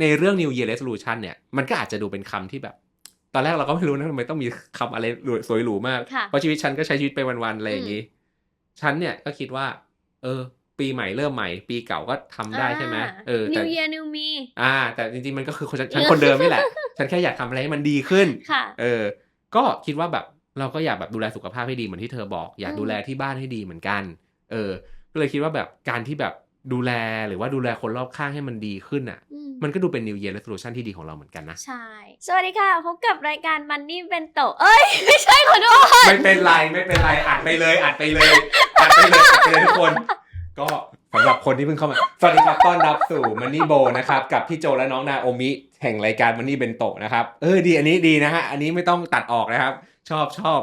ในเรื่อง New Year Resolution เนี่ย มันก็อาจจะดูเป็นคำที่แบบ ตอนแรกเราก็ไม่รู้นะทำไมต้องมีคำอะไรหรูสวยหรูมากค่ะเพราะชีวิตฉันก็ใช้ชีวิตไปวันๆอะไรอย่างนี้ ฉันเนี่ยก็คิดว่า เออ ปีใหม่เริ่มใหม่ ปีเก่าก็ทำได้ใช่ไหมเออแต่ New Year New Me อ่า แต่จริงๆมันก็คือคนฉันฉันคนเดิมนี่แหละ ฉันแค่อยากทำอะไรให้มันดีขึ้นค่ะเออ ก็คิดว่าแบบเราก็อยากแบบดูแลสุขภาพให้ดีเหมือนที่เธอบอก อยากอืมดูแลที่บ้านให้ดีเหมือนกัน เออ ก็เลยคิดว่าแบบการที่แบบ ดูแลหรือว่าดูแลคนรอบข้างให้มันดีขึ้นอะอืมมันก็ดูเป็น New Year Resolution ที่ดีของเราเหมือนกันนะ ใช่ สวัสดีค่ะ พบกับรายการมันนี่เป็นโต เอ้ย ไม่ใช่ขอโทษไม่เป็นไร ไม่เป็นไร อัดไปเลย อัดไปเลยอัดไปเลยอัดไปเลยทุกคน ก็สำหรับคนที่เพิ่งเข้ามา สวัสดีครับต้อนรับสู่มันนี่โบนะครับ กับพี่โจและน้องนาโอมิ แห่งรายการมันนี่เบนโตะนะครับ เออดีอันนี้ดีนะฮะ อันนี้ไม่ต้องตัดออกนะครับ ชอบชอบ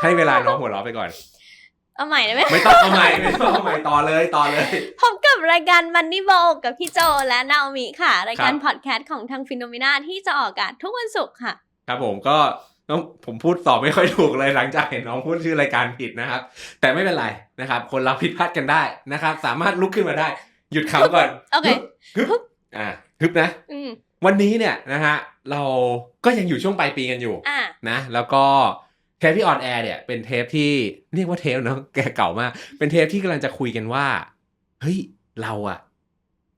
ให้เวลาน้องหัวเราะไปก่อน เอาใหม่ได้ไหมไม่ต้องเอาใหม่ไม่ต้องเอาใหม่ต่อเลยต่อเลย พบกับรายการมันนี่โบกับพี่โจและนาโอมิค่ะ รายการครับพอดแคสต์ของทางฟิโนเมนาที่จะออกอากาศทุกวันศุกร์ค่ะ ครับผมก็ต้องผมพูดต่อไม่ค่อยถูกเลยหลังจากเห็นน้องพูดชื่อรายการผิดนะครับ แต่ไม่เป็นไรนะครับ คนเราผิดพลาดกันได้นะครับ สามารถลุกขึ้นมาได้ หยุดขำก่อนโอเคฮึบฮึบอ่าฮึบนะอืมวันนี้เนี่ยนะฮะเราก็ยังอยู่ช่วงปลายปีกันอยู่อะนะ แล้วก็ เทปที่ออนแอร์เนี่ยเป็นเทปที่เรียกว่าเทปเนาะแกเก่ามาก เป็นเทปที่กำลังจะคุยกันว่า เฮ้ย เราอะ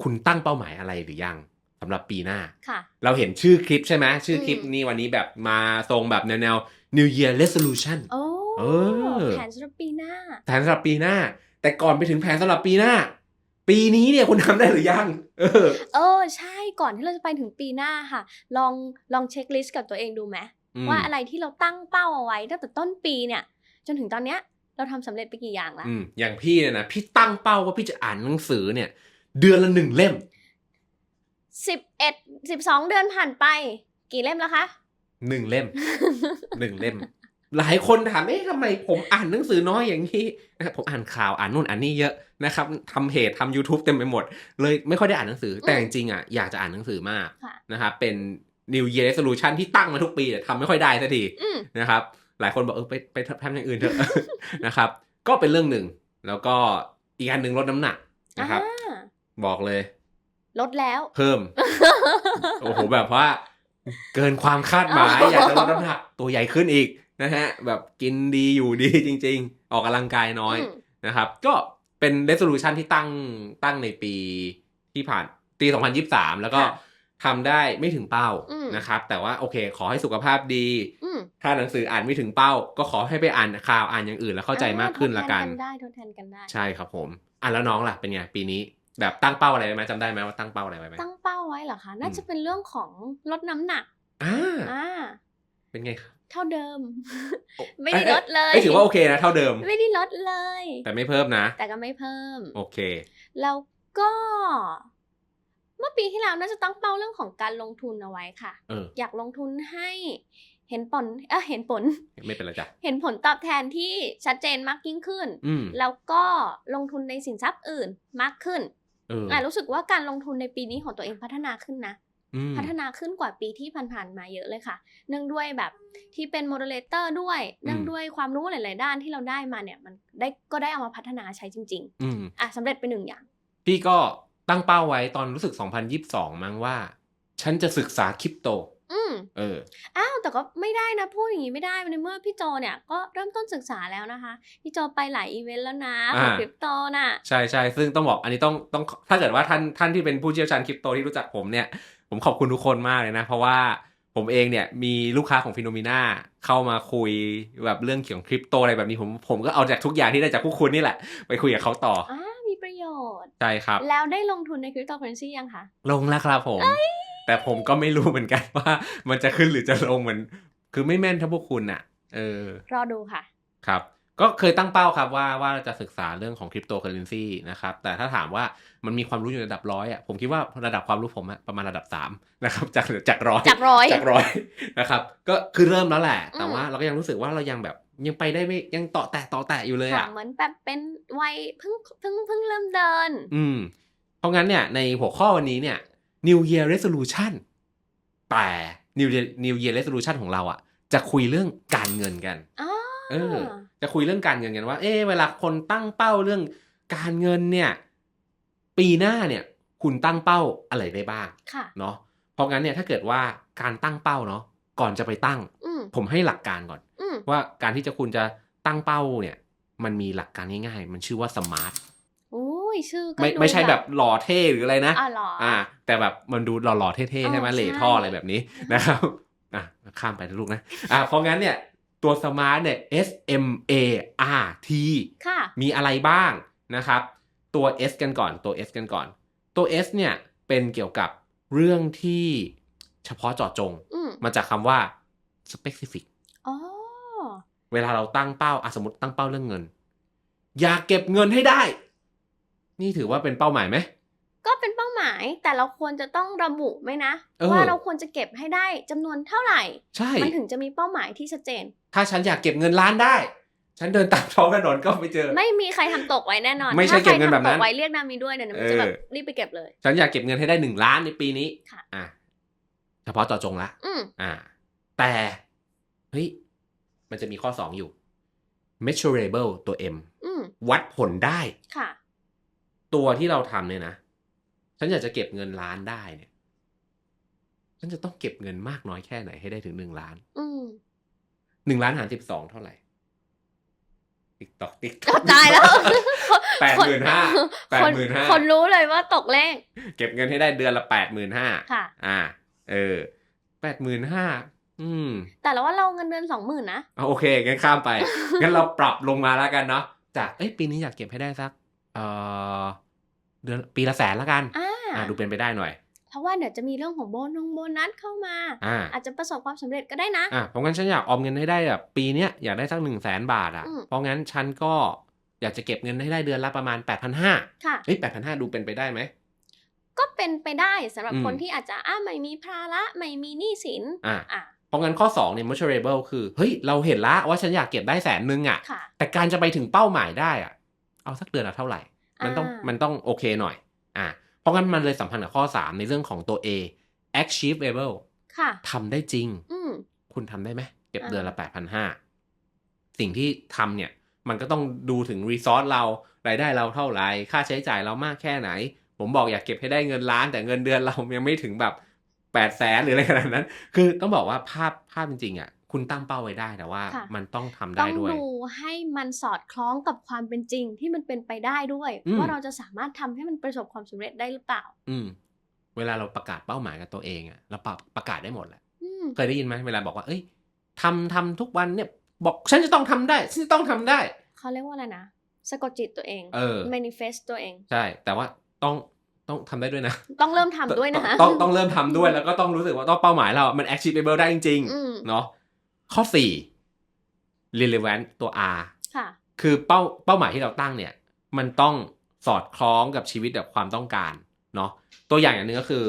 คุณตั้งเป้าหมายอะไรหรือยังสำหรับปีหน้าค่ะเราเห็นชื่อคลิปใช่ไหมชื่อคลิปอืมนี้วันนี้แบบมาทรงแบบแนวแนว New Year Resolution โอ้เออแผนสำหรับปีหน้า แผนสำหรับปีหน้า แต่ก่อนไปถึงแผนสำหรับปีหน้า ปีนี้เนี่ยคุณทำได้หรือยัง เออ เออ ใช่ก่อนที่เราจะไปถึงปีหน้าค่ะ ลองลองเช็คลิสต์กับตัวเองดูไหมอืม ว่าอะไรที่เราตั้งเป้าเอาไว้ตั้งแต่ต้นปีเนี่ย จนถึงตอนเนี้ยเราทำสำเร็จไปกี่อย่างละอืมอย่างพี่เนี่ยนะพี่ตั้งเป้าว่าพี่จะอ่านหนังสือเนี่ย เดือนละหนึ่งเล่มสิบเอ็ดสิบสองเดือนผ่านไป กี่เล่มแล้วคะหนึ่งเล่มหนึ่งเล่ม หลายคนถามเอ๊ะทำไมผมอ่านหนังสือน้อยอย่างนี้นะครับผมอ่านข่าวอ่านนู่นอ่านนี่เยอะนะครับทำเพจทำ YouTube เต็มไปหมด เลยไม่ค่อยได้อ่านหนังสือ แต่จริงๆอะอยากจะอ่านหนังสือมากค่ะนะครับเป็น New Year Resolution ที่ตั้งมาทุกปีแต่ทำไม่ค่อยได้สักทีอืมนะครับ หลายคนบอกเออไปไปทำอย่างอื่นเถอะนะครับ ก็เป็นเรื่องหนึ่ง แล้วก็อีกอันหนึ่งลดน้ำหนักนะครับอ่าบอกเลย ลดแล้ว เพิ่ม โอ้โหแบบว่า เกินความคาดหมายอ๋อออยากจะลดน้ำหนักตัวใหญ่ขึ้นอีกนะฮะ แบบกินดีอยู่ดีจริง ๆ ออกกำลังกายน้อยอืมนะครับ ก็เป็น resolution ที่ตั้งตั้งในปีที่ผ่านปี 2023 แล้วก็ค่ะ ทำได้ไม่ถึงเป้าอืมนะครับ แต่ว่าโอเค ขอให้สุขภาพดีอืมถ้าหนังสืออ่านไม่ถึงเป้า ก็ขอให้ไปอ่านข่าวอ่านอย่างอื่น แล้วเข้าใจมากขึ้นละกันทดแทได้ทดแทนกันได้ใช่ครับผมอะแล้วน้องล่ะเป็นไงปีนี้แบบตั้งเป้าอะไรไว้ไหมจำได้ไหมว่าตั้งเป้าอะไรไว้ไหมตั้งเป้าไว้เหรอคะน่าอืมจะเป็นเรื่องของลดน้ำหนักอ่าอ่าเป็นไงครับเท่าเดิมโอ้ไม่ได้ลดเลยเอ้ยถือว่าโอเคนะเท่าเดิม ไม่ได้ลดเลย แต่ไม่เพิ่มนะ แต่ก็ไม่เพิ่ม โอเค แล้วก็เมื่อปีที่แล้วน่าจะตั้งเป้าเรื่องของการลงทุนเอาไว้ค่ะ เออ อยากลงทุนให้เห็นผลเออเห็นผล ไม่เป็นไรจ้ะ เห็นผลตอบแทนที่ชัดเจนมากยิ่งขึ้น อืมแล้วก็ลงทุนในสินทรัพย์อื่นมากขึ้นเอออะรู้สึกว่าการลงทุนในปีนี้ของตัวเองพัฒนาขึ้นนะ อืม พัฒนาขึ้นกว่าปีที่ผ่านๆมาเยอะเลยค่ะ เนื่องด้วยแบบที่เป็นโมเดเลเตอร์ด้วย เนื่องด้วยความรู้หลาย ๆ ด้านที่เราได้มาเนี่ยมันได้ก็ได้เอามาพัฒนาใช้จริง อืม ๆ อะสำเร็จไปหนึ่งอย่าง พี่ก็ ตั้งเป้าไว้ตอนรู้สึก 2022 มั้งว่า ฉันจะศึกษาคริปโต อืมเออ อ้าวแต่ก็ไม่ได้นะพูดอย่างนี้ไม่ได้ในเมื่อพี่โจเนี่ยก็เริ่มต้นศึกษาแล้วนะคะ พี่โจไปหลายอีเวนต์แล้วนะของอ่า คริปโตน่ะ ใช่ใช่ซึ่งต้องบอกอันนี้ต้องต้องถ้าเกิดว่าท่านท่านที่เป็นผู้เชี่ยวชาญคริปโตที่รู้จักผมเนี่ย ผมขอบคุณทุกคนมากเลยนะ เพราะว่าผมเองเนี่ยมีลูกค้าของฟิโนมิน่าเข้ามาคุยแบบเรื่องเกี่ยวกับคริปโตอะไรแบบนี้ผมผมก็เอาจากทุกอย่างที่ได้จากพวกคุณนี่แหละ ไปคุยกับเขาต่อ อ่ามีประโย ชน์ ใช่ครับ แล้วได้ลงทุนในคริปโตเคอเรนซียังคะ ลงแล้วครับผม แต่ผมก็ไม่รู้เหมือนกันว่า มันจะขึ้นหรือจะลงเหมือน คือไม่แม่นเท่าพวกคุณน่ะเออ รอดูค่ะ ครับ ก็เคยตั้งเป้าครับว่าว่าจะศึกษาเรื่องของคริปโตเคอเรนซีนะครับ แต่ถ้าถามว่ามันมีความรู้อยู่ในระดับร้อยอะผมคิดว่าระดับความรู้ผมอะประมาณระดับสามนะครับจากจากร้อยจากร้อยจากร้อยนะครับก็คือเริ่มแล้วแหละ แต่อืมว่าเราก็ยังรู้สึกว่าเรายังแบบยังไปได้ไม่ยังต่อแตะต่อแตะอยู่เลยค่ะอะเหมือนแบบเป็นวัยเพิ่งเพิ่งเพิ่งเริ่มเดิน อืม เพราะงั้นเนี่ยในหัวข้อวันนี้เนี่ย New Year Resolution แต่ New Year New Year Resolution ของเราอะ จะคุยเรื่องการเงินกันอ๋อ เออ จะคุยเรื่องการเงินกันว่า เอ๊ะเวลาคนตั้งเป้าเรื่องการเงินเนี่ย ปีหน้าเนี่ย คุณตั้งเป้าอะไรได้บ้างค่ะเนาะเพราะงั้นเนี่ยถ้าเกิดว่าการตั้งเป้าเนาะก่อนจะไปตั้งอืมผมให้หลักการก่อนอืมว่าการที่จะคุณจะตั้งเป้าเนี่ย มันมีหลักการง่ายๆ มันชื่อว่าสมาร์ทโอ้ยชื่อก็ไม่ดูไม่ใช่แบบหล่อเท่หรืออะไรนะอ๋อเหรอออ่า แต่แบบมันดูหล่อๆเท่อ๋ๆอใช่ไหมใช่เหล่ท่ออะไรแบบนี้นะครับอะข้ามไปนะลูกนะอ่าเพราะงั้นเนี่ย ตัวสมาร์ทเนี่ย S M A R T ค่ะ มีอะไรบ้างนะครับ ตัว S กันก่อนตัว S กันก่อน ตัว S เนี่ยเป็นเกี่ยวกับเรื่องที่เฉพาะเจาะจงอืมมาจากคำว่า specific อ๋อเวลาเราตั้งเป้าอะสมมติตั้งเป้าเรื่องเงิน อยากเก็บเงินให้ได้ นี่ถือว่าเป็นเป้าหมายไหม ก็เป็นเป้าหมายแต่เราควรจะต้องระบุไหมนะเออว่าเราควรจะเก็บให้ได้จำนวนเท่าไหร่ใช่มันถึงจะมีเป้าหมายที่ชัดเจน ถ้าฉันอยากเก็บเงินล้านได้ ฉันเดินตามท้องถนนก็ไม่เจอ ไม่มีใครทำตกไว้แน่นอนไม่ใช่เก็บเงินแบบนั้นถ้าใครทำตกไว้เรียกนามีด้วยเดี๋ยวนามีจะแบบเออรีบไปเก็บเลย ฉันอยากเก็บเงินให้ได้หนึ่งล้านในปีนี้ค่ะอะเฉพาะเจาะจงละอืมอ่า แต่เฮ้ยมันจะมีข้อสองอยู่ measurable ตัว M อืมวัดผลได้ค่ะ ตัวที่เราทำเนี่ยนะ ฉันอยากจะเก็บเงินล้านได้เนี่ยฉันจะต้องเก็บเงินมากน้อยแค่ไหนให้ได้ถึงหนึ่งล้านอืมหนึ่งล้านหารสิบสองเท่าไหร่ติ๊กตอกติ๊กตก็อกตายแล้วแปดหมื่นห้าแปดคนหมื่นห้าคนรู้เลยว่าตกเลขเก็บเงินให้ได้เดือนละแปดหมื่นห้าค่ะ อ่า เออแปดหมื่นห้าอืม แต่ละว่าเราเงินเดือนสองหมื่นนะเอาโอเคงั้นข้ามไปงั้นเราปรับลงมาแล้วกันเนาะจากเอ้ยปีนี้อยากเก็บให้ได้สัก เอ่อเดือนปีละแสนแล้วกัน อ่าอ่า ดูเป็นไปได้หน่อย เพราะว่าเดี๋ยวจะมีเรื่องของโบนงโบนัสเข้ามาอ่าอาจจะประสบความสำเร็จก็ได้นะอะเพราะงั้นฉันอยากออมเงินให้ได้แบบปีเนี้ยอยากได้สักหนึ่งแสนบาทอะอืมเพราะงั้นฉันก็อยากจะเก็บเงินให้ได้เดือนละประมาณ8 5 0 0ค่ะเฮ้ยแปดพันห้าดูเป็นไปได้ไหมก็เป็นไปได้สำหรับอืมคนที่อาจจะอ่าไม่มีภาระไม่มีหนี้สินอะอะเพราะงั้นข้อ2เนี่ย measurable คือเฮ้ยเราเห็นละว่าฉันอยากเก็บได้แสนนึงอะค่ะ แต่การจะไปถึงเป้าหมายได้อะ เอาสักเดือนละเท่าไหร่ มันต้องอ่ามัมันต้องโอเคหน่อย อะ เพราะงั้นมันเลยสัมพันธ์กับข้อ 3 ในเรื่องของตัว A achievable ค่ะทำได้จริงอืมคุณทำได้ไหมเก็บอ่าเดือนละแปดพันห้าสิ่งที่ทำเนี่ย มันก็ต้องดูถึงรีซอสเรารายได้เราเท่าไหร่ ค่าใช้จ่ายเรามากแค่ไหน ผมบอกอยากเก็บให้ได้เงินล้าน แต่เงินเดือนเรายังไม่ถึงแบบแปดแสนหรืออะไรขนาดนั้น คือต้องบอกว่าภาพภาพจริงๆอะ คุณตั้งเป้าไว้ได้แต่ว่าค่ะมันต้องทำต้ได้องด้วยดูให้มันสอดคล้องกับความเป็นจริงที่มันเป็นไปได้ด้วยอืมว่าเราจะสามารถทำให้มันประสบความสำเร็จได้หรือเปล่า อืม เวลาเราประกาศเป้าหมายกับตัวเองอะเราปรับประกาศได้หมดแหละอืมเคยได้ยินไหมเวลาบอกว่า เอ้ยทำทำทุกวันเนี่ย บอกฉันจะต้องทำได้ฉันจะต้องทำได้เขาเรียกว่าอะไรนะสะกดจิตตัวเองเออ manifest ตัวเอง ใช่ แต่ว่าต้องต้องทำได้ด้วยนะ ต้องเริ่มทำด้วยนะคะต้องต้องต้องเริ่มทำด้วยแล้วก็ต้องรู้สึกว่าต้องเป้าหมายเรา มัน achievable ได้จริงอืมๆเนาะ ข้อ 4 relevant ตัว R ค่ะ คือเป้าเป้าหมายที่เราตั้งเนี่ย มันต้องสอดคล้องกับชีวิตกับความต้องการเนาะตัวอย่างอย่างหนึงก็คือ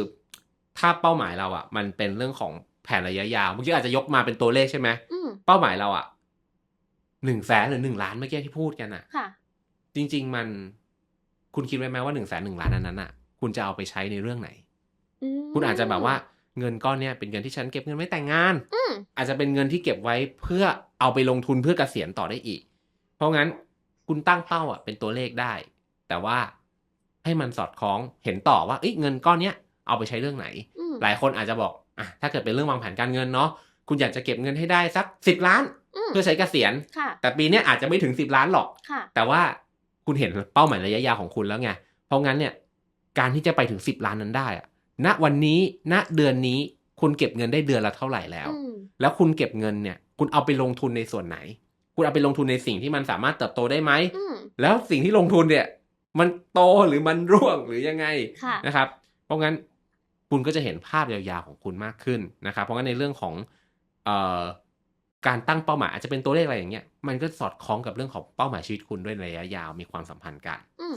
ถ้าเป้าหมายเราอะ่ะ มันเป็นเรื่องของแผนระยะยาวเมื่อกี้อาจจะยกมาเป็นตัวเลขใช่ไหมอืมเป้าหมายเราอะ่ะหนึ่งแสนหรือหนึ่งล้านเมื่อกี้ที่พูดกันอะค่ะ จริง ๆ มันคุณคิดไว้ไหมว่าหนึ่งแสนหนึ่งล้านนั้นนั้นอะ คุณจะเอาไปใช้ในเรื่องไหนอืมคุณอาจจะแบบว่า เงินก้อนเนี้ยเป็นเงินที่ฉันเก็บเงินไว้แต่งงานอืมอาจจะเป็นเงินที่เก็บไว้เพื่อเอาไปลงทุนเพื่อเกษียณต่อได้อีก เพราะงั้นคุณตั้งเป้าอะเป็นตัวเลขได้ แต่ว่าให้มันสอดคล้องเห็นต่อว่าเอ้ยเงินก้อนเนี้ยเอาไปใช้เรื่องไหนอืมหลายคนอาจจะบอกอะถ้าเกิดเป็นเรื่องวางแผนการเงินเนาะคุณอยากจะเก็บเงินให้ได้สักสิบล้านอืมเพื่อใช้เกษียณค่ะแต่ปีเนี้ยอาจจะไม่ถึงสิบล้านหรอกค่ะแต่ว่าคุณเห็นเป้าหมายระยะยาวของคุณแล้วไง เพราะงั้นเนี่ย การที่จะไปถึงสิบล้านนั้นได้อะ ณวันนี้ณเดือนนี้คุณเก็บเงินได้เดือนละเท่าไหร่แล้วอืมแล้วคุณเก็บเงินเนี่ย คุณเอาไปลงทุนในส่วนไหน คุณเอาไปลงทุนในสิ่งที่มันสามารถเติบโตได้ไหมอืมแล้วสิ่งที่ลงทุนเนี่ย มันโตหรือมันร่วงหรือยังไงค่ะนะครับ เพราะงั้นคุณก็จะเห็นภาพยาวๆของคุณมากขึ้นนะครับ เพราะงั้นในเรื่องของเอ่อการตั้งเป้าหมายอาจจะเป็นตัวเลขอะไรอย่างเงี้ย มันก็สอดคล้องกับเรื่องของเป้าหมายชีวิตคุณด้วยในระยะยาวมีความสัมพันธ์กันอืม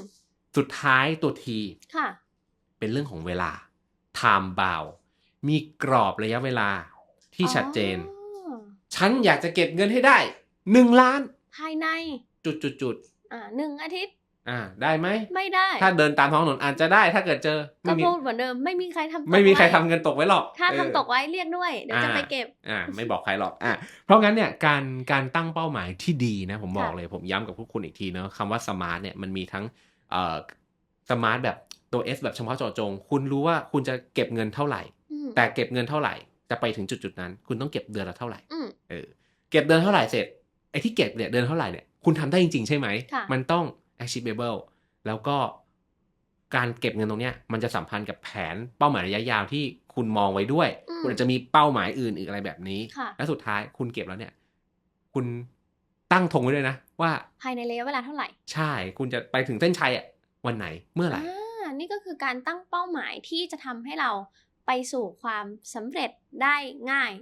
สุดท้ายตัวทีค่ะเป็นเรื่องของเวลา time bound มีกรอบระยะเวลาที่ชัดเจนอ๋อฉันอยากจะเก็บเงินให้ได้หนึ่งล้าน ภายในจุดจุดจุดอ่าหนึ่งอาทิตย์ อ่า ได้ไหม ไม่ได้ ถ้าเดินตามท้องถนนอาจจะได้ ถ้าเกิดเจอก็ไม่มีพูดเหมือนเดิม ไม่มีใครทำตกไม่มีใครว้ทำเงินตกไว้หรอก ถ้าเออทำตกไว้เรียกด้วย เดี๋ยวจะอ่าไปเก็บ อ่า ไม่บอกใครหรอก อ่าเพราะงั้นเนี่ย การ การตั้งเป้าหมายที่ดีนะ ผมบอกค่ะเลย ผมย้ำกับพวกคุณอีกทีเนาะคำว่าสมาร์ทเนี่ย มันมีทั้ง เอ่อ สมาร์ทแบบ ตัว S แบบเฉพาะเจาะจง คุณรู้ว่าคุณจะเก็บเงินเท่าไหร่อืมแต่เก็บเงินเท่าไหร่ จะไปถึงจุดจุดๆนั้น คุณต้องเก็บเดือนละเท่าไหร่อืมเออเก็บเดือนเท่าไหร่เสร็จไอ้ที่เก็บเนี่ยเดือนเท่าไหร่เนี่ยคุณทำได้จริง ๆ ใช่ไหมค่ะมันต้อง achievable แล้วก็การเก็บเงินตรงเนี้ยมันจะสัมพันธ์กับแผนเป้าหมายระยะยาวที่คุณมองไว้ด้วยอืมคุณอาจจะมีเป้าหมายอื่นอีกอะไรแบบนี้ค่ะและสุดท้ายคุณเก็บแล้วเนี่ย คุณตั้งธงไว้ด้วยนะ ว่าภายในระยะเวลาเท่าไหร่ ใช่ คุณจะไปถึงเส้นชัยอะวันไหนเมื่อไหร่อ่า นี่ก็คือการตั้งเป้าหมายที่จะทำให้เราไปสู่ความสำเร็จได้ง่าย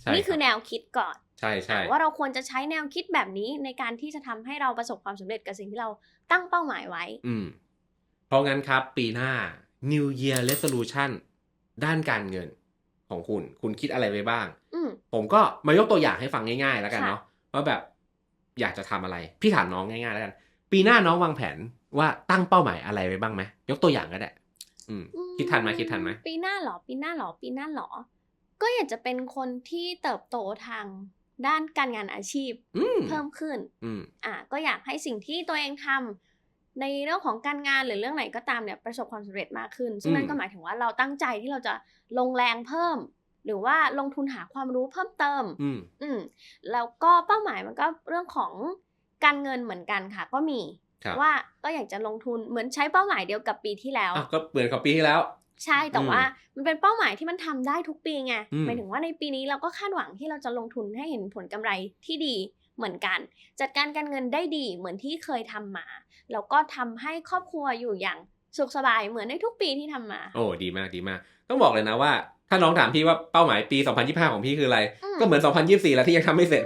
ใช่นี่คือรับแนวคิดก่อน ใช่ใช่ว่าเราควรจะใช้แนวคิดแบบนี้ในการที่จะทำให้เราประสบความสำเร็จกับสิ่งที่เราตั้งเป้าหมายไว้ อืม เพราะงั้นครับปีหน้า New Year Resolution ด้านการเงินของคุณ คุณคิดอะไรไว้บ้าง อืม ผมก็มายกตัวอย่างให้ฟังง่ายๆ แล้วกันค่ะ เนาะว่าแบบอยากจะทำอะไร พี่ถามน้องง่ายๆ แล้วกัน ปีหน้าน้องวางแผน ว่าตั้งเป้าหมายอะไรไว้บ้างไหมยกตัวอย่างก็ได้อืมคิดทันไหมคิดทันไหมปีหน้าเหรอ ปีหน้าเหรอ ปีหน้าเหรอ ก็อยากจะเป็นคนที่เติบโตทางด้านการงานอาชีพอืมเพิ่มขึ้นอืมอะก็อยากให้สิ่งที่ตัวเองทำในเรื่องของการงานหรือเรื่องไหนก็ตามเนี่ยประสบความสำเร็จมากขึ้น ซึ่งนั่อืนมก็หมายถึงว่าเราตั้งใจที่เราจะลงแรงเพิ่ม หรือว่าลงทุนหาความรู้เพิ่มเติม อืมอืมแล้วก็เป้าหมายมันก็เรื่องของการเงินเหมือนกันค่ะ ก็มีครับ ว่าก็อยากจะลงทุนเหมือนใช้เป้าหมายเดียวกับปีที่แล้วอะก็เหมือนกับปีที่แล้ว ใช่แต่อืมว่ามันเป็นเป้าหมายที่มันทำได้ทุกปีไงอืมหมายถึงว่าในปีนี้เราก็คาดหวังที่เราจะลงทุนให้เห็นผลกำไรที่ดีเหมือนกัน จัดการการเงินได้ดีเหมือนที่เคยทำมาแล้วก็ทำให้ครอบครัวอยู่อย่างสุขสบายเหมือนในทุกปีที่ทำมา โอ้ดีมากดีมาก ต้องบอกเลยนะว่า ถ้าน้องถามพี่ว่าเป้าหมายปี 2025 ของพี่คืออะไรอืมก็เหมือน 2024 แล้วที่ยังทำไม่เสร็จ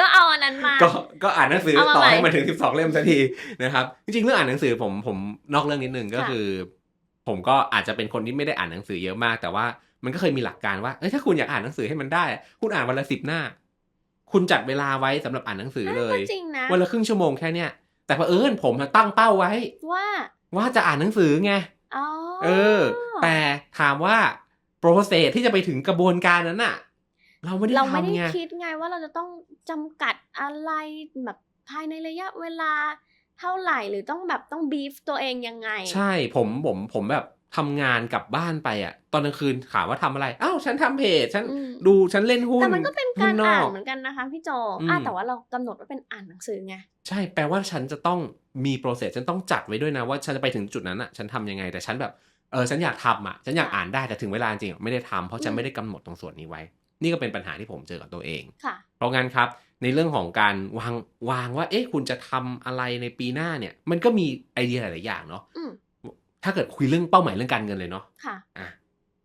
ก็เอาอันนั้นมา ก็ก็อ่านหนังสือเอามาต่อใหม่ให้มันถึง 12 เล่มสักทีนะครับ จริงๆ เรื่องอ่านหนังสือผมผมนอกเรื่องนิดนึงก็ค่ะคือ ผมก็อาจจะเป็นคนที่ไม่ได้อ่านหนังสือเยอะมาก แต่ว่ามันก็เคยมีหลักการว่าเอ้ยถ้าคุณอยากอ่านหนังสือให้มันได้ คุณอ่านวันละสิบหน้า คุณจัดเวลาไว้สำหรับอ่านหนังสือเลยก็จริงนะวันละครึ่งชั่วโมงแค่เนี้ยแต่เผอิญผมตั้งเป้าไว้ว่า ว่าจะอ่านหนังสือไงอ๋อเออ แต่ถามว่า โปรเซสที่จะไปถึงกระบวนการนั้นน่ะเราไม่ได้เราไม่ได้ทำไง คิดไงว่าเราจะต้องจำกัดอะไรแบบภายในระยะเวลาเท่าไหร่หรือต้องแบบต้องบีฟตัวเองยังไง ใช่ผมผมผมแบบทำงานกลับบ้านไปอะตอนกลางคืนถามว่าทำอะไรอ้าวฉันทำเพจฉันอืม ดูฉันเล่นหุ้นแต่มันก็เป็นการหุ้อ่านอกเหมือนกันนะคะพี่โจอืมอะแต่ว่าเรากำหนดว่าเป็นอ่านหนังสือไง ใช่แปลว่าฉันจะต้องมีโปรเซสฉันต้องจัดไว้ด้วยนะว่าฉันจะไปถึงจุดนั้นอะฉันทำยังไงแต่ฉันแบบ เออฉันอยากทำอะฉันอยากอ่านได้แต่ถึงเวลาจริงๆอะไม่ได้ทำเพราะฉันอืมไม่ได้กำหนดตรงส่วนนี้ไว้ นี่ก็เป็นปัญหาที่ผมเจอกับตัวเองค่ะเพราะงั้นครับ ในเรื่องของการวางวางว่า เอ๊ะคุณจะทำอะไรในปีหน้าเนี่ย มันก็มีไอเดียหลายๆอย่างเนาะอืมถ้าเกิดคุยเรื่องเป้าหมายเรื่องการเงินเลยเนาะค่ะอะ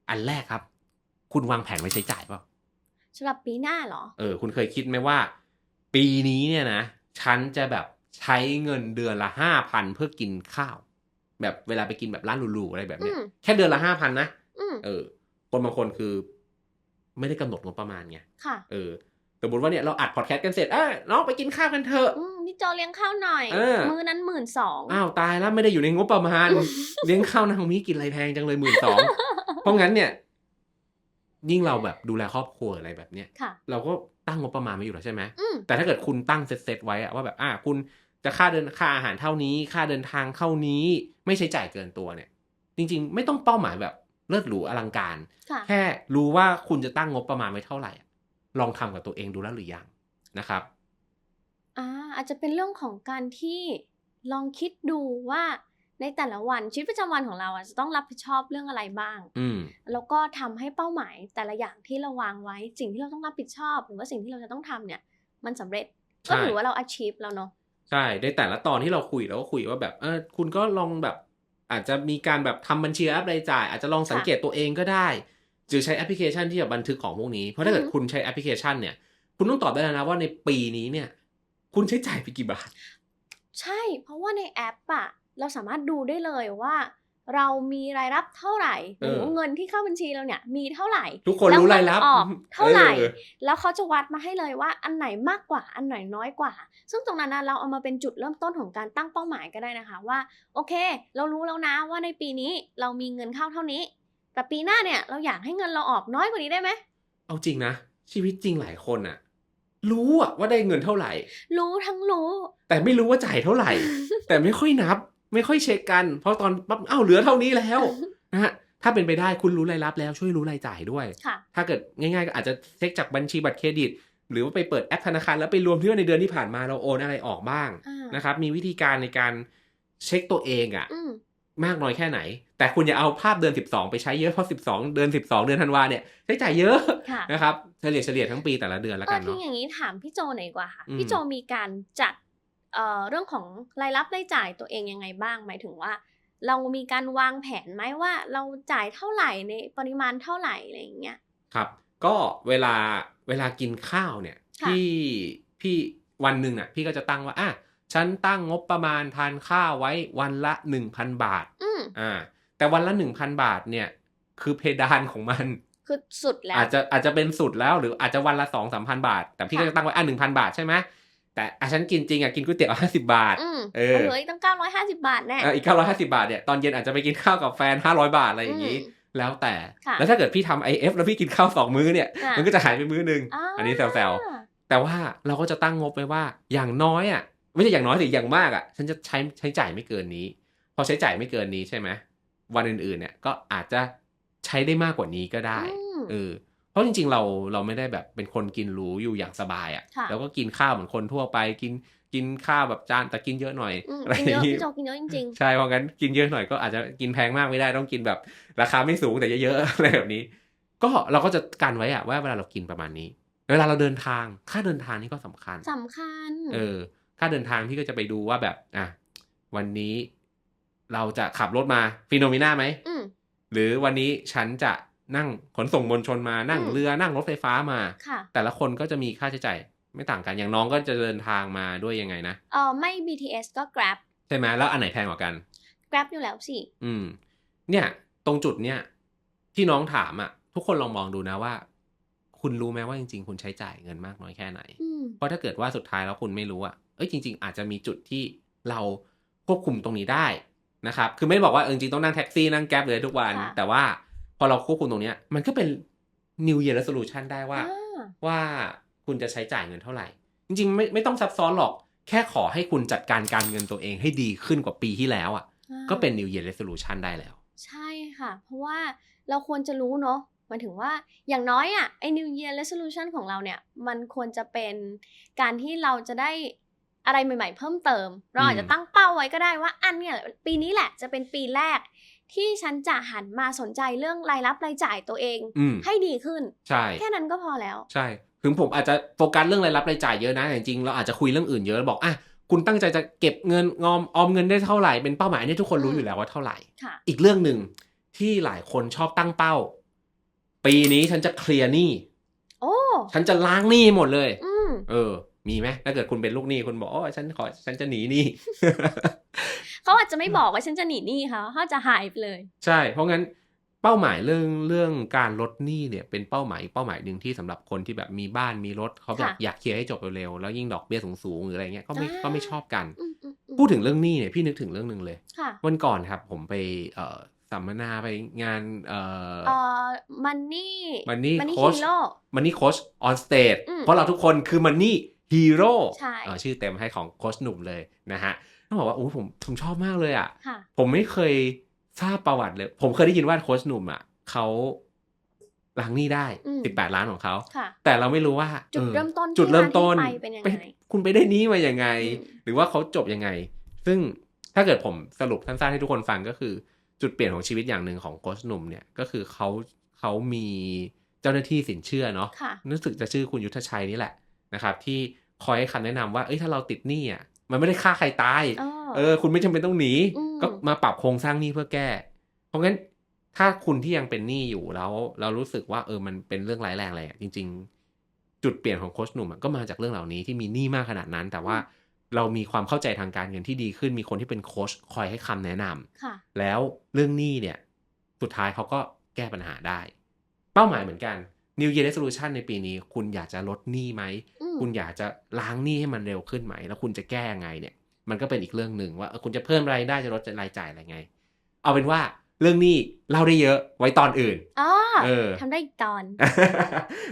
อันแรกครับ คุณวางแผนไว้ใช้จ่ายเปล่าสำหรับปีหน้าเหรอเออ คุณเคยคิดไหมว่า ปีนี้เนี่ยนะฉันจะแบบใช้เงินเดือนละห้าพันเพื่อกินข้าว แบบเวลาไปกินแบบร้านหรูๆอะไรแบบเนี้ยอืมแค่เดือนละห้าพันนะอืมเออ คนบางคนคือ ไม่ได้กำหนดงบประมาณไงค่ะเออสมมติว่าเนี่ยเราอัดพอดแคสต์กันเสร็จเอ้ยน้องไปกินข้าวกันเถอะอืมพี่โจเลี้ยงข้าวหน่อยเออมือนั้นหมื่นสองอ้าวตายแล้วไม่ได้อยู่ในงบประมาณ เลี้ยงข้าวนางมีกินอะไรแพงจังเลยหมื่นสองเพราะงั้นเนี่ย ยิ่งเราแบบดูแลครอบครัวอะไรแบบเนี้ยค่ะเราก็ตั้งงบประมาณไว้อยู่แล้วใช่ไหมอืมแต่ถ้าเกิดคุณตั้งเซตๆไว้อะว่าแบบอ่าคุณจะค่าเดินค่าอาหารเท่านี้ ค่าเดินทางเท่านี้ ไม่ใช้จ่ายเกินตัวเนี่ย จริง ๆ ไม่ต้องเป้าหมายแบบเลิศหรูอลังการค่ะแค่รู้ว่าคุณจะตั้งงบประมาณไว้เท่าไหร่อะลองทำกับตัวเองดูแล้วหรือยังนะครับอ่าอาจจะเป็นเรื่องของการที่ลองคิดดูว่าในแต่ละวันชีวิตประจำวันของเราอะจะต้องรับผิดชอบเรื่องอะไรบ้าง อืมแล้วก็ทำให้เป้าหมายแต่ละอย่างที่เราวางไว้ สิ่งที่เราต้องรับผิดชอบ หรือว่าสิ่งที่เราจะต้องทำเนี่ย มันสำเร็จใช่ก็ถือว่าเรา achieve แล้วเนาะ ใช่ในแต่ละตอนที่เราคุยเราก็คุยว่าแบบเออคุณก็ลองแบบอาจจะมีการแบบทำบัญชีรับรายจ่าย อาจจะลองสังเกตตัวเองก็ได้หรือใช้แอปพลิเคชันที่จะบันทึกของพวกนี้ เพราะถ้าเกิดคุณใช้แอปพลิเคชันเนี่ย คุณต้องตอบได้แล้วนะว่าในปีนี้เนี่ย คุณใช้จ่ายไปกี่บาท ใช่ เพราะว่าในแอปอะเราสามารถดูได้เลยว่า เรามีรายรับเท่าไหร่หรือว่าเงินที่เข้าบัญชีเราเนี่ยมีเท่าไหร่ ทุกคนรู้รายรับแล้วมันออกเท่าไหร่ออแล้วเขาจะวัดมาให้เลยว่าอันไหนมากกว่าอันไหนน้อยกว่า ซึ่งตรงนั้นนะเราเอามาเป็นจุดเริ่มต้นของการตั้งเป้าหมายก็ได้นะคะว่า โอเค เรารู้แล้วนะว่าในปีนี้เรามีเงินเข้าเท่านี้ แต่ปีหน้าเนี่ยเราอยากให้เงินเราออกน้อยกว่านี้ได้ไหมเอาจริงนะ ชีวิตจริงหลายคนอะรู้อะว่าได้เงินเท่าไหร่ รู้ทั้งรู้ แต่ไม่รู้ว่าจ่ายเท่าไหร่ แต่ไม่ค่อยนับ ไม่ค่อยเช็คกัน เพราะตอนปั๊บอ้าวเหลือเท่านี้แล้วนะฮะถ้าเป็นไปได้คุณรู้รายรับแล้วช่วยรู้รายจ่ายด้วยค่ะถ้าเกิดง่ายๆ ก็อาจจะเช็คจากบัญชีบัตรเครดิต หรือว่าไปเปิดแอปธนาคารแล้วไปรวมที่ว่าในเดือนที่ผ่านมาเราโอนอะไรออกบ้างอ่านนะครับ มีวิธีการในการเช็คตัวเองอะอืมมากน้อยแค่ไหน แต่คุณอย่าเอาภาพเดือน 12 ไปใช้เยอะเพราะ 12 เดือน 12 เดือนธันวาเนี่ยใช้จ่ายเยอะค่ะนะครับเฉลี่ยเฉลี่ยทั้งปีแต่ละเดือนแล้วเอกัอนที่เนาะอย่างนี้ถามพี่โจหน่อยดีกว่าค่ะอืมพี่โจมีการจัด เอ่อเรื่องของรายรับรายจ่ายตัวเองยังไงบ้าง หมายถึงว่า เรามีการวางแผนไหมว่าเราจ่ายเท่าไหร่ในปริมาณเท่าไหร่อะไรอย่างเงี้ยครับ ก็เวลาเวลากินข้าวเนี่ยค่ะพี่พี่วันหนึ่งน่ะ พี่ก็จะตั้งว่าอะฉันตั้งงบประมาณทานข้าวไว้วันละ 1,000 บาทอืมอ่าแต่วันละ 1,000 บาทเนี่ย คือเพดานของมันคือสุดแล้วอาจจะอาจจะเป็นสุดแล้วหรืออาจจะวันละสองสามพันบาท แต่พี่ก็ค่ะจะตั้งไว้อะหนึ่งพันบาทใช่ไหม แต่อะฉันกินจริงอะกินก๋วยเตี๋ยวห้าสิบาทอืมเออเหลืออีกตั้งเก้าร้อยห้าสิบาทแน่เอ่ออีกเก้าร้อยห้าสิบาทเนี่ยตอนเย็นอาจจะไปกินข้าวกับแฟนห้าร้อยบาทอะไรอย่างนี้อืมแล้วแต่ค่ะแล้วถ้าเกิดพี่ทำ IF แล้วพี่กินข้าวสองมื้อเนี่ยค่ะมันก็จะหายไปมื้อหนึงาอันนี้แซวๆแต่ว่าเราก็จะตั้งงบไว้ว่าอย่างน้อยอะไม่ใช่อย่างน้อยแต่อย่างมากอะ ฉันจะใช้ใช้จ่ายไม่เกินนี้ พอใช้จ่ายไม่เกินนี้ใช่ไหมวันอื่นๆเนี่ยก็อาจจะใช้ได้มากกว่านี้ก็ได้อืมเออเพ ราะจริงๆ เราเราไม่ได้แบบเป็นคนกินหรูอยู่อย่างสบายอะค่ะเราก็กินข้าวเหมือนคนทั่วไปกินกินข้าวแบบจานแต่กินเยอะหน่อยอืมอะไรกินอเยย่างนี้อะพี่โจกินเยอะจริงใช่เพราะงั้นกินเยอะหน่อยก็อาจจะกินแพงมากไม่ได้ต้องกินแบบราคาไม่สูงแต่เยอะๆอะไรแบบนี้ ก็เราก็จะกันไว้อะว่าเวลาเรากินประมาณนี้ เวลาเราเดินทางค่าเดินทางนี่ก็สำคัญๆสำคัญ เออ ค่าเดินทางพี่ก็จะไปดูว่าแบบอะวันนี้เราจะขับรถมาฟีโนมิน่าไหมอืมหรือวันนี้ฉันจะ นั่งขนส่งมวลชนมานั่งอืมเรือนั่งรถไฟฟ้ามาค่ะแต่ละคนก็จะมีค่าใช้จ่ายไม่ต่างกันอย่างน้องก็จะเดินทางมาด้วยยังไงนะเออไม่ BTS ก็ Grab ใช่ไหมแล้วอันไหนแพงกว่ากัน Grab อยู่แล้วสิอืม เนี่ย ตรงจุดเนี่ยที่น้องถามอะ ทุกคนลองมองดูนะว่า คุณรู้ไหมว่าจริง ๆ คุณใช้จ่ายเงินมากน้อยแค่ไหนอืมเพราะถ้าเกิดว่าสุดท้ายแล้วคุณไม่รู้อะเอ้ยจริง ๆ อาจจะมีจุดที่เราควบคุมตรงนี้ได้นะครับ คือไม่ได้บอกว่าเออจริงๆต้องนั่งแท็กซี่นั่งแก๊บเลยทุกวันค่ะแต่ว่า พอเราควบคุมตรงเนี้ย มันก็เป็น New Year Resolution ได้ว่าอ่า ว่าคุณจะใช้จ่ายเงินเท่าไหร่ จริงๆ ไม่ไม่ต้องซับซ้อนหรอก แค่ขอให้คุณจัดการการเงินตัวเองให้ดีขึ้นกว่าปีที่แล้วอะอ่าก็เป็น New Year Resolution ได้แล้ว ใช่ค่ะ เพราะว่าเราควรจะรู้เนาะหมายถึงว่าอย่างน้อยอะ่ะไอ้ New Year Resolution ของเราเนี่ย มันควรจะเป็นการที่เราจะได้อะไรใหม่ ๆ เพิ่มเติม เราอาจจะตั้งเป้าไว้ก็ได้ว่าอันเนี่ยปีนี้แหละจะเป็นปีแรก ที่ฉันจะหันมาสนใจเรื่องรายรับรายจ่ายตัวเองอืมให้ดีขึ้น ใช่ แค่นั้นก็พอแล้ว ใช่ถึงผมอาจจะโฟกัสเรื่องรายรับรายจ่ายเยอะนะแต่จริงๆเราอาจจะคุยเรื่องอื่นเยอะบอกอะคุณตั้งใจจะเก็บเงินงอมออมเงินได้เท่าไหร่เป็นเป้าหมายอันนี้ทุกคนรู้อืมอยู่แล้วว่าเท่าไหร่ ค่ะ อีกเรื่องหนึ่งที่หลายคนชอบตั้งเป้า ปีนี้ฉันจะเคลียร์หนี้โอ้ ฉันจะล้างหนี้หมดเลย อืม เออ มีไหมถ้าเกิดคุณเป็นลูกหนี้คุณบอกโอ้ฉันขอฉันจะหนีหนี้ เขาอาจจะไม่บอกว่าฉันจะหนีหนี้เขาเขาจะหายไปเลย ใช่ เพราะงั้นเป้าหมายเรื่องเรื่องการลดหนี้เนี่ยเป็นเป้าหมายอีกเป้าหมายหนึ่งที่สำหรับคนที่แบบมีบ้านมีรถเขาแบบค่ะอยากเคลียร์ให้จบเร็วๆแล้วยิ่งดอกเบี้ยสูงๆหรืออะไรเงี้ยก็ไม่อ่าก็ไม่ชอบกันอืมอืมอืมพูดถึงเรื่องหนี้เนี่ยพี่นึกถึงเรื่องหนึ่งเลยค่ะวันก่อนครับผมไปเอ่อสัมมนาไปงานเอ่อเอ่อมันนี่ Money มันนี่ Coach ฮีโร่มันนี่โค้ชออนสเตจอืมเพราะเราทุกคนคือมันนี่ฮีโร่ใช่ชื่อเต็มให้ของโค้ชหนุ่มเลยนะฮะ ต้องบอกว่าโอ้ผมผมชอบมากเลยอะค่ะ ผมไม่เคยทราบประวัติเลย ผมเคยได้ยินว่าโค้ชหนุ่มอะเขาล้างหนี้ได้อืมสิบแปดล้านของเขาค่ะแต่เราไม่รู้ว่าจุดออเริ่มต้นจุดเริ่มต้นที่มาที่ไปเป็นยังไงคุณไปได้หนี้มาอย่างไงอืมหรือว่าเขาจบยังไง ซึ่งถ้าเกิดผมสรุปสั้นๆให้ทุกคนฟังก็คือ จุดเปลี่ยนของชีวิตอย่างหนึ่งของโค้ชหนุ่มเนี่ยก็คือเขาเขามีเจ้าหน้าที่สินเชื่อเนาะค่ะรู้สึกจะชื่อคุณยุทธชัยนี่แหละนะครับ ที่คอยให้คำแนะนำว่าเอ้ยถ้าเราติดหนี้อะ มันไม่ได้ฆ่าใครตายอ๋อเออ คุณไม่จำเป็นต้องหนีอืมก็มาปรับโครงสร้างหนี้เพื่อแก้ เพราะงั้นถ้าคุณที่ยังเป็นหนี้อยู่แล้ว เรารู้สึกว่าเออมันเป็นเรื่องร้ายแรงอะไรอะจริง ๆ จุดเปลี่ยนของโค้ชหนุ่มอะก็มาจากเรื่องเหล่านี้ที่มีหนี้มากขนาดนั้น แต่ว่าเรามีความเข้าใจทางการเงินที่ดีขึ้นมีคนที่เป็นโค้ชคอยให้คำแนะนำค่ะแล้วเรื่องหนี้เนี่ย สุดท้ายเขาก็แก้ปัญหาได้ เป้าหมายเหมือนกัน New Year Resolution ในปีนี้ คุณอยากจะลดหนี้ไหมอืมคุณอยากจะล้างหนี้ให้มันเร็วขึ้นไหม แล้วคุณจะแก้ยังไงเนี่ย มันก็เป็นอีกเรื่องหนึ่งว่าเออคุณจะเพิ่มรายได้จะลดรายจ่ายอะไรไง เอาเป็นว่าเรื่องหนี้เล่าได้เยอะไว้ตอนอื่นอ๋อเออทำได้อีกตอน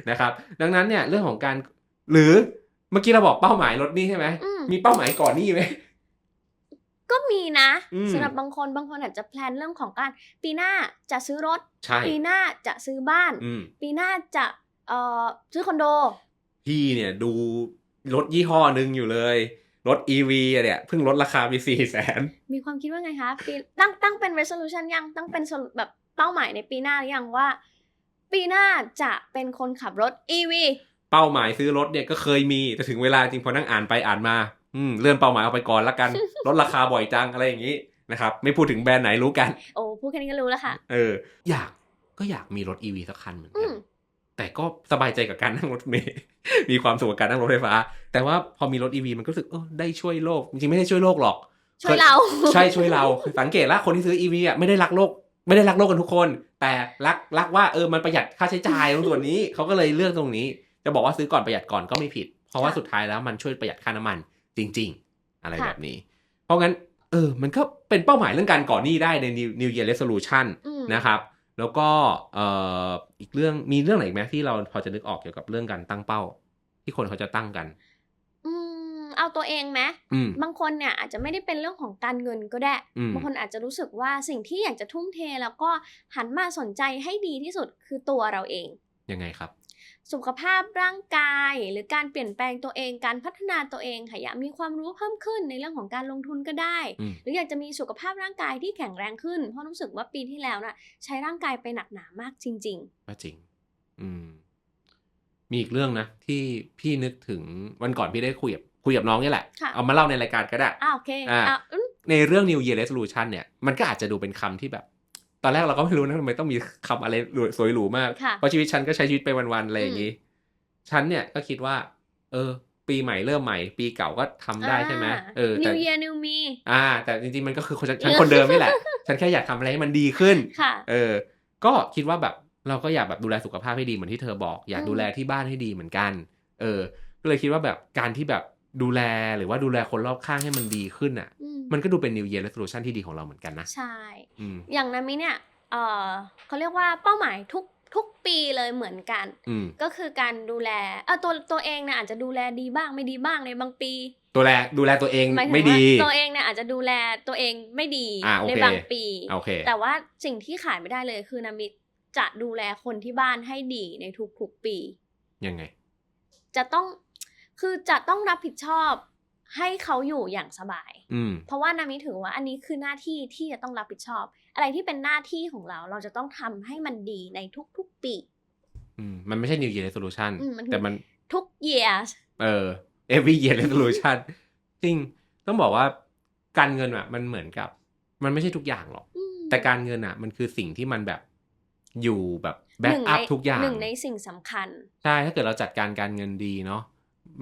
นะครับ ดังนั้นเนี่ยเรื่องของการหรือเมื่อกี้เราบอกเป้าหมายลดหนี้ใช่ไหมอืมมีเป้าหมายก่อนหนี้ไหม ก็มีนะอืม สำหรับบางคนบางคนอาจจะแพลนเรื่องของการปีหน้าจะซื้อรถ ใช่ปีหน้าจะซื้อบ้าน อืมปีหน้าจะเอ่อซื้อคอนโด พี่เนี่ยดูรถยี่ห้อหนึ่งอยู่เลย รถ EV อะเนี่ยเพิ่งลดราคาไปสี่แสน มีความคิดว่าไงคะปีตั้งตั้งเป็น resolution ยังตั้งเป็น sol- แบบเป้าหมายในปีหน้าหรือยังว่า ปีหน้าจะเป็นคนขับรถ EV เป้าหมายซื้อรถเนี่ยก็เคยมี แต่ถึงเวลาจริงพอนั่งอ่านไปอ่านมา อืมเลื่อนเป้าหมายเอาไปก่อนละกันลดราคาบ่อยจังอะไรอย่างนี้นะครับ ไม่พูดถึงแบรนด์ไหนรู้กัน โอ้พูดแค่นี้ก็รู้แล้วค่ะ เออ อยากก็อยากมีรถ EV สักคันเหมือนอืกันมแต่ก็สบายใจกับการนั่งรถเมล์มีความสุขกับการนั่งรถไฟฟ้า แต่ว่าพอมีรถ EV มันก็รู้สึกเออได้ช่วยโลก จริงๆไม่ได้ช่วยโลกหรอก ช่วยเรา ใช่ช่วยเรา สังเกตแล้วคนที่ซื้อ EV อะไม่ได้รักโลก ไม่ได้รักโลกกันทุกคน แต่รักรักว่าเออมันประหยัดค่าใช้จ่ายตรงส่วนนี้เขาก็เลยเลือกตรงนี้ จะบอกว่าซื้อก่อนประหยัดก่อนก็ไม่ผิด เพราะว่าค่ะสุดท้ายแล้วมันช่วยประหยัดค่าน้ำมัน จริง ๆ อะไรค่ะแบบนี้ เพราะงั้นเออมันก็เป็นเป้าหมายเรื่องการก่อหนี้ได้ใน New New Year Resolution อืมนะครับ แล้วก็เอ่ออีกเรื่องมีเรื่องไหนอีกไหมที่เราพอจะนึกออกเกี่ยวกับเรื่องการตั้งเป้า ที่คนเขาจะตั้งกัน อืมเอาตัวเองไหมอืมบางคนเนี่ยอาจจะไม่ได้เป็นเรื่องของการเงินก็ได้อืมบางคนอาจจะรู้สึกว่าสิ่งที่อยากจะทุ่มเทแล้วก็หันมาสนใจให้ดีที่สุดคือตัวเราเองยังไงครับ สุขภาพร่างกาย หรือการเปลี่ยนแปลงตัวเองการพัฒนาตัวเองค่ะอยากมีความรู้เพิ่มขึ้นในเรื่องของการลงทุนก็ได้อืมหรืออยากจะมีสุขภาพร่างกายที่แข็งแรงขึ้น เพราะรู้สึกว่าปีที่แล้วน่ะใช้ร่างกายไปหนักหนามากจริงก็จริง อืม มีอีกเรื่องนะที่พี่นึกถึงวันก่อนพี่ได้คุยกับคุยกับน้องนี่แหละค่ะเอามาเล่าในรายการก็ได้ๆอ้าวโอเคอ่าอะอืมในเรื่อง New Year Resolution เนี่ยมันก็อาจจะดูเป็นคำที่แบบ ตอนแรกเราก็ไม่รู้นะทำไมต้องมีคำอะไรสวยหรูมากค่ะเพราะชีวิตฉันก็ใช้ชีวิตไปวันๆอะไรอย่างนี้ ฉันเนี่ยก็คิดว่า เออ ปีใหม่เริ่มใหม่ ปีเก่าก็ทำได้ใช่ไหมาเออแต่ New Year New Me อ่า แต่จริงๆมันก็คือคนฉันฉันคนเดิมนี่แหละ ฉันแค่อยากทำอะไรให้มันดีขึ้นค่ะเออ ก็คิดว่าแบบเราก็อยากแบบดูแลสุขภาพให้ดีเหมือนที่เธอบอก อยากอืมดูแลที่บ้านให้ดีเหมือนกัน เออ ก็เลยคิดว่าแบบการที่แบบ ดูแลหรือว่าดูแลคนรอบข้างให้มันดีขึ้นอะอืมมันก็ดูเป็น New Year Resolution ที่ดีของเราเหมือนกันนะ ใช่อืมอย่างนามิเนี่ยเออเขาเรียกว่าเป้าหมายทุกทุกปีเลยเหมือนกันอืมก็คือการดูแลเออตัวตัวเองเนี่ยอาจจะดูแลดีบ้างไม่ดีบ้างในบางปี ตัวแลดูแลตัวเองหมายถึงไม่ว่าดี ตัวเองเนี่ยอาจจะดูแลตัวเองไม่ดีอ่าโอเคในบางปีโอเคแต่ว่าสิ่งที่ขายไม่ได้เลยคือนามิจะดูแลคนที่บ้านให้ดีในทุกๆปี ยังไง จะต้อง คือจะต้องรับผิดชอบให้เขาอยู่อย่างสบาย อืม เพราะว่านามิถือว่าอันนี้คือหน้าที่ที่จะต้องรับผิดชอบ อะไรที่เป็นหน้าที่ของเราเราจะต้องทำให้มันดีในทุกๆปี อืม มันไม่ใช่ New Year Resolution อืมมันคือ แต่มัน ทุก year เออ every year resolution จริง ต้องบอกว่าการเงินอะ มันเหมือนกับ มันไม่ใช่ทุกอย่างหรอก อืมแต่การเงินอะ มันคือสิ่งที่มันแบบอยู่แบบแบ็หกนึ่งอัพในทุกอย่าง หนึ่งในสิ่งสำคัญ ใช่ ถ้าเกิดเราจัดการการเงินดีเนาะ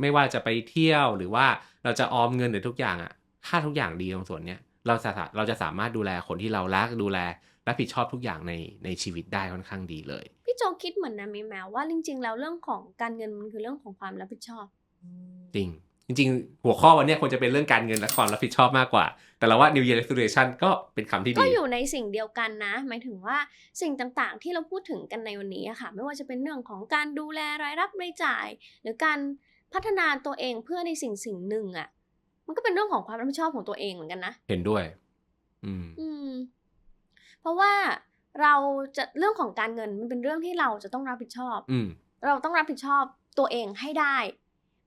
ไม่ว่าจะไปเที่ยวหรือว่าเราจะออมเงินหรือทุกอย่างอะถ้าทุกอย่างดีตรงส่วนเนี้ยเราจะเราจะสามารถดูแลคนที่เรารักดูแลรับผิดชอบทุกอย่างในในชีวิตได้ค่อนข้างดีเลย พี่โจคิดเหมือนนามิแมวว่าจริง ๆ แล้วเรื่องของการเงินมันคือเรื่องของความรับผิดชอบ จริง จริง ๆ หัวข้อวันเนี้ยควรจะเป็นเรื่องการเงินและความรับผิดชอบมากกว่า แต่เราว่า New Year Resolution ก็เป็นคำที่ก็ดีอยู่ในสิ่งเดียวกันนะ หมายถึงว่าสิ่งต่างๆ ที่เราพูดถึงกันในวันนี้อะค่ะ ไม่ว่าจะเป็นเรื่องของการดูแลรายรับรายจ่าย หรือการ พัฒนาตัวเองเพื่อในสิ่งสิ่งหนึ่งอะมันก็เป็นเรื่องของความรับผิดชอบของตัวเองเหมือนกันนะ เห็นด้วย อืม อืม เพราะว่าเราจะเรื่องของการเงินมันเป็นเรื่องที่เราจะต้องรับผิดชอบ อืม เราต้องรับผิดชอบตัวเองให้ได้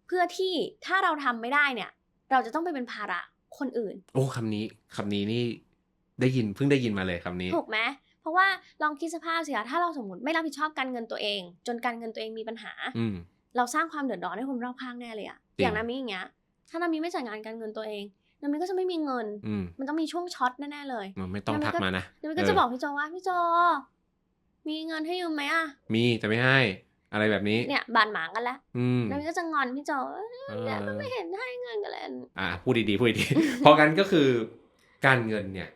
เพื่อที่ถ้าเราทำไม่ได้เนี่ย เราจะต้องไปเป็นภาระคนอื่น โอ้คำนี้คำนี้นี่ได้ยินเพิ่งได้ยินมาเลยคำนี้ ถูกไหมเพราะว่าลองคิดสภาพสิคะถ้าเราสมมติไม่รับผิดชอบการเงินตัวเอง จนการเงินตัวเองมีปัญหา อืม เราสร้างความเดือดร้อนให้คนรอบข้างแน่เลยอะจริงอย่างนามิอย่างเงี้ย ถ้านามิไม่จัดงานการเงินตัวเองนามิก็จะไม่มีเงินอืมมันต้องมีช่วงช็อตแน่ๆเลยมันไม่ต้องแล้วมันทักก็มานะนามิก็จะบอกพี่โจว่าพี่โจมีเงินให้ยืมไหมอะมีแต่ไม่ให้ อะไรแบบนี้ เนี่ยบานหมางกันแล้วอืมนามิก็จะงอนพี่โจเอ้ยเออเนี่ยมันไม่เห็นให้เงินกันเลยอ่าพูดดีๆพูดดีๆเพราะงั้นก็คือการเงินเนี่ย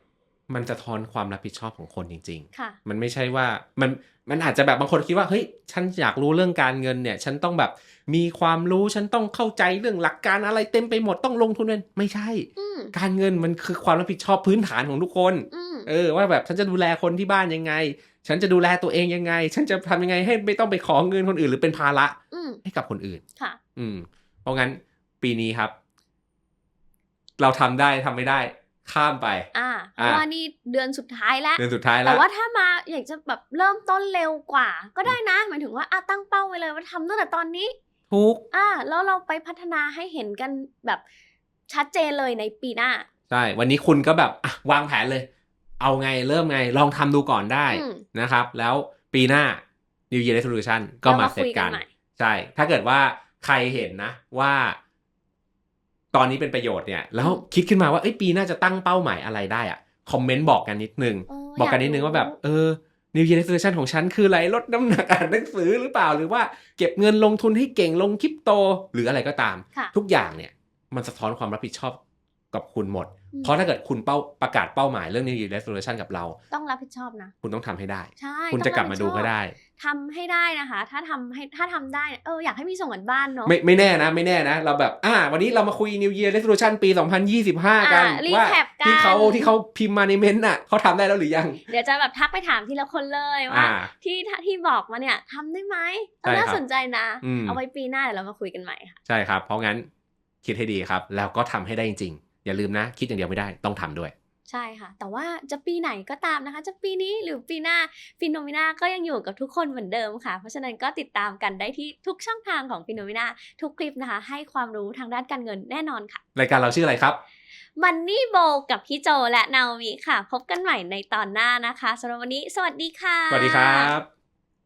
มันสะท้อนความรับผิดชอบของคนจริงค่ะๆมันไม่ใช่ว่ามันมันอาจจะแบบบางคนคิดว่าเฮ้ยฉันอยากรู้เรื่องการเงินเนี่ย ฉันต้องแบบมีความรู้ฉันต้องเข้าใจเรื่องหลักการอะไรเต็มไปหมดต้องลงทุนเงินไม่ใช่อืมการเงินมันคือความรับผิดชอบพื้นฐานของทุกคนอืมเออว่าแบบฉันจะดูแลคนที่บ้านยังไง ฉันจะดูแลตัวเองยังไง ฉันจะทำยังไงให้ไม่ต้องไปขอเงินคนอื่น หรือเป็นภาระอืมให้กับคนอื่นค่ะ อืม เพราะงั้นปีนี้ครับ เราทำได้ทำไม่ได้ ข้ามไป อ่าเพอ่าราะว่านี่เดือนสุดท้ายแล้ว เดือนสุดท้ายแล้แต่วว่าถ้ามาอยากจะแบบเริ่มต้นเร็วกว่า ก็ได้นะ หมายถึงว่าอะตั้งเป้าไว้เลยว่าทำตั้งแต่ตอนนี้ ทุก อ่า แล้วเราไปพัฒนาให้เห็นกันแบบชัดเจนเลยในปีหน้า ใช่ วันนี้คุณก็แบบอะวางแผนเลย เอาไงเริ่มไงลองทำดูก่อนได้อืมนะครับ แล้วปีหน้า New Year Resolution ก็มาเสร็จกันแล้วมาคุยกันใหม่ใช่ ถ้าเกิดว่าใครเห็นนะว่า ตอนนี้เป็นประโยชน์เนี่ยแล้วคิดขึ้นมาว่าเอ้ยปีหน้าจะตั้งเป้าหมายอะไรได้อะคอมเมนต์บอกกันนิดนึงเบอกกันนิดนึงว่าแบบเออ New Year Resolution ของฉันคืออะไรลดน้ำหนักอ่านหนังสือหรือเปล่าหรือว่าเก็บเงินลงทุนให้เก่งลงคริปโต หรืออะไรก็ตามค่ะทุกอย่างเนี่ยมันสะท้อนความรับผิดชอบ กับคุณหมดอืมเพราะถ้าเกิดคุณเป้าประกาศเป้าหมายเรื่อง New Year Resolution กับเรา ต้องรับผิดชอบนะ คุณต้องทำให้ได้ ใช่ คุณต้จะองกลับมาดูก็ได้ทำให้ได้นะคะ ถ้าทำให้ถ้าทำได้ เอออยากให้มีส่งกันบ้านเนาะ ไม่ไม่แน่นะ ไม่แน่นะ เราแบบ อ่า วันนี้เรามาคุย New Year Resolution ปี 2025 กันอะว่า recap กันที่เขาที่เขาพิมพ์มาในเมนต์น่ะเขาทำได้แล้วหรือยัง เดี๋ยวจะแบบทักไปถามทีละคนเลยว่าอ่าที่ที่บอกมาเนี่ยทำได้ไหมเอใช่อครับน่าสนใจนะอืมเอาไว้ปีหน้าเดี๋ยวเรามาคุยกันใหม่ค่ะ ใช่ครับ เพราะงั้นคิดให้ดีครับ แล้วก็ทำให้ได้จริงๆ อย่าลืมนะ คิดอย่างเดียวไม่ได้ต้องทำด้วย ใช่ค่ะ แต่ว่าจะปีไหนก็ตามนะคะ จะปีนี้หรือปีหน้าฟิโนมิน่าก็ยังอยู่กับทุกคนเหมือนเดิมค่ะ เพราะฉะนั้นก็ติดตามกันได้ที่ทุกช่องทางของฟิโนมิน่าทุกคลิปนะคะ ให้ความรู้ทางด้านการเงินแน่นอนค่ะรายการเราชื่ออะไรครับมันนี่โบกับพี่โจและนาโอมิค่ะ พบกันใหม่ในตอนหน้านะคะสำหรับวันนี้ สวัสดีค่ะ สวัสดีครับ